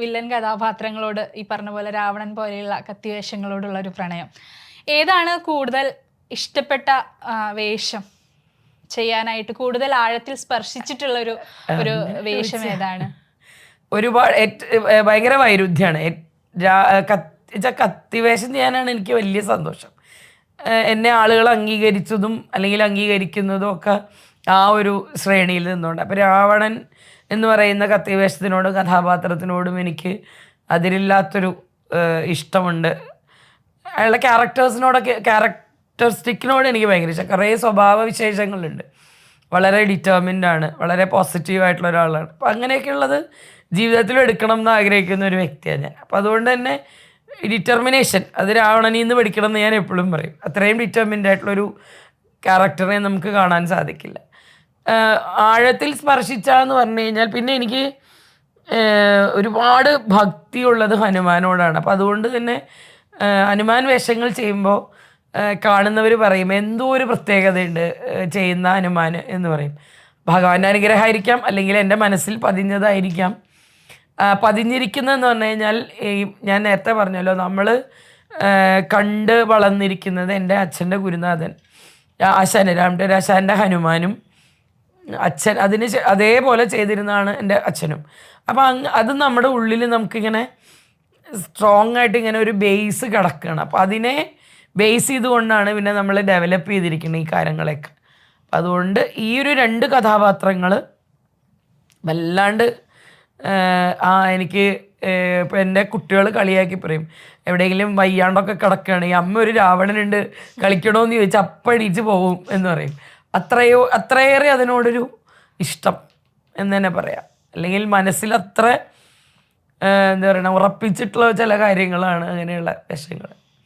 Villain കഥാപാത്രങ്ങളോട് ഈ പറഞ്ഞ പോലെ രാവണൻ പോലെയുള്ള കത്തിവേഷങ്ങളോടുള്ള ഒരു പ്രണയം. ഏതാണ് കൂടുതൽ ഇഷ്ടപ്പെട്ട വേഷം? ചെയ്യാനായിട്ട് കൂടുതൽ ആഴത്തിൽ സ്പർശിച്ചിട്ടുള്ള ഒരു ഒരു വേഷം ഏതാണ്? ഒരുപാട് ഭയങ്കര വൈരുദ്ധ്യമാണ് കത്തിവേഷം ചെയ്യാനാണ് എനിക്ക് വലിയ സന്തോഷം. എന്നെ ആളുകൾ അംഗീകരിച്ചതും അല്ലെങ്കിൽ അംഗീകരിക്കുന്നതും ഒക്കെ ആ ഒരു ശ്രേണിയിൽ നിന്നുകൊണ്ട് അപ്പം രാവണൻ എന്ന് പറയുന്ന കത്തിവേഷത്തിനോടും കഥാപാത്രത്തിനോടും എനിക്ക് അതിലില്ലാത്തൊരു ഇഷ്ടമുണ്ട്. അയാളുടെ ക്യാരക്ടേഴ്സിനോടൊക്കെ ക്യാരക്ടറിസ്റ്റിക്കിനോട് എനിക്ക് ഭയങ്കര ഇഷ്ടം. കുറേ സ്വഭാവ വിശേഷങ്ങളുണ്ട്. വളരെ ഡിറ്റർമിൻഡ് ആണ്. വളരെ പോസിറ്റീവ് ആയിട്ടുള്ള ഒരാളാണ്. അപ്പം അങ്ങനെയൊക്കെയുള്ളത് ജീവിതത്തിൽ എടുക്കണം എന്ന് ആഗ്രഹിക്കുന്ന ഒരു വ്യക്തിയാണ് ഞാൻ. അപ്പം അതുകൊണ്ട് തന്നെ ഡിറ്റർമിനേഷൻ അത് രാവണനിൽ നിന്ന് പഠിക്കണം എന്ന് ഞാൻ എപ്പോഴും പറയും. അത്രയും ഡിറ്റർമിൻഡ് ആയിട്ടുള്ളൊരു ക്യാരക്ടറിനെ നമുക്ക് കാണാൻ സാധിക്കില്ല. ആഴത്തിൽ ആഴത്തിൽ സ്പർശിച്ചാന്ന് പറഞ്ഞു കഴിഞ്ഞാൽ പിന്നെ എനിക്ക് ഒരുപാട് ഭക്തിയുള്ളത് ഹനുമാനോടാണ്. അപ്പം അതുകൊണ്ട് തന്നെ ഹനുമാൻ വേഷങ്ങൾ ചെയ്യുമ്പോൾ കാണുന്നവർ പറയും എന്തോ ഒരു പ്രത്യേകതയുണ്ട് ചെയ്യുന്ന ഹനുമാൻ എന്ന് പറയും. ഭഗവാന്റെ അനുഗ്രഹമായിരിക്കാം അല്ലെങ്കിൽ എന്റെ മനസ്സിൽ പതിഞ്ഞതായിരിക്കാം. പതിഞ്ഞിരിക്കുന്നതെന്ന് പറഞ്ഞു കഴിഞ്ഞാൽ ഈ ഞാൻ നേരത്തെ പറഞ്ഞല്ലോ നമ്മൾ കണ്ട് വളർന്നിരിക്കുന്നത് എന്റെ അച്ഛന്റെ ഗുരുനാഥൻ ആശാന് ആശാന്റെ ഹനുമാനും അച്ഛൻ അതിന് അതേപോലെ ചെയ്തിരുന്നതാണ് എന്റെ അച്ഛനും. അപ്പോൾ അങ്ങ് അത് നമ്മുടെ ഉള്ളിൽ നമുക്കിങ്ങനെ സ്ട്രോങ് ആയിട്ട് ഇങ്ങനെ ഒരു ബേസ് കിടക്കുകയാണ് അപ്പോൾ അതിനെ ബേസ് ചെയ്തുകൊണ്ടാണ് പിന്നെ നമ്മൾ ഡെവലപ്പ് ചെയ്തിരിക്കുന്നത് ഈ കാര്യങ്ങളൊക്കെ അതുകൊണ്ട് ഈ ഒരു രണ്ട് കഥാപാത്രങ്ങൾ വല്ലാണ്ട് ആ എനിക്ക് ഇപ്പം എന്റെ കുട്ടികൾ കളിയാക്കി പറയും. എവിടെയെങ്കിലും വയ്യാണ്ടൊക്കെ കിടക്കുകയാണ് ഈ അമ്മ ഒരു രാവണനുണ്ട് കളിക്കണോന്ന് ചോദിച്ചാൽ അപ്പഴീച്ച് പോകും എന്ന് പറയും. അത്രയോ അത്രയേറെ അതിനോടൊരു ഇഷ്ടം എന്ന് തന്നെ പറയാം. അല്ലെങ്കിൽ മനസ്സിൽ അത്ര എന്താ പറയുക ഉറപ്പിച്ചിട്ടുള്ള ചില കാര്യങ്ങളാണ് അങ്ങനെയുള്ള വിഷയങ്ങൾ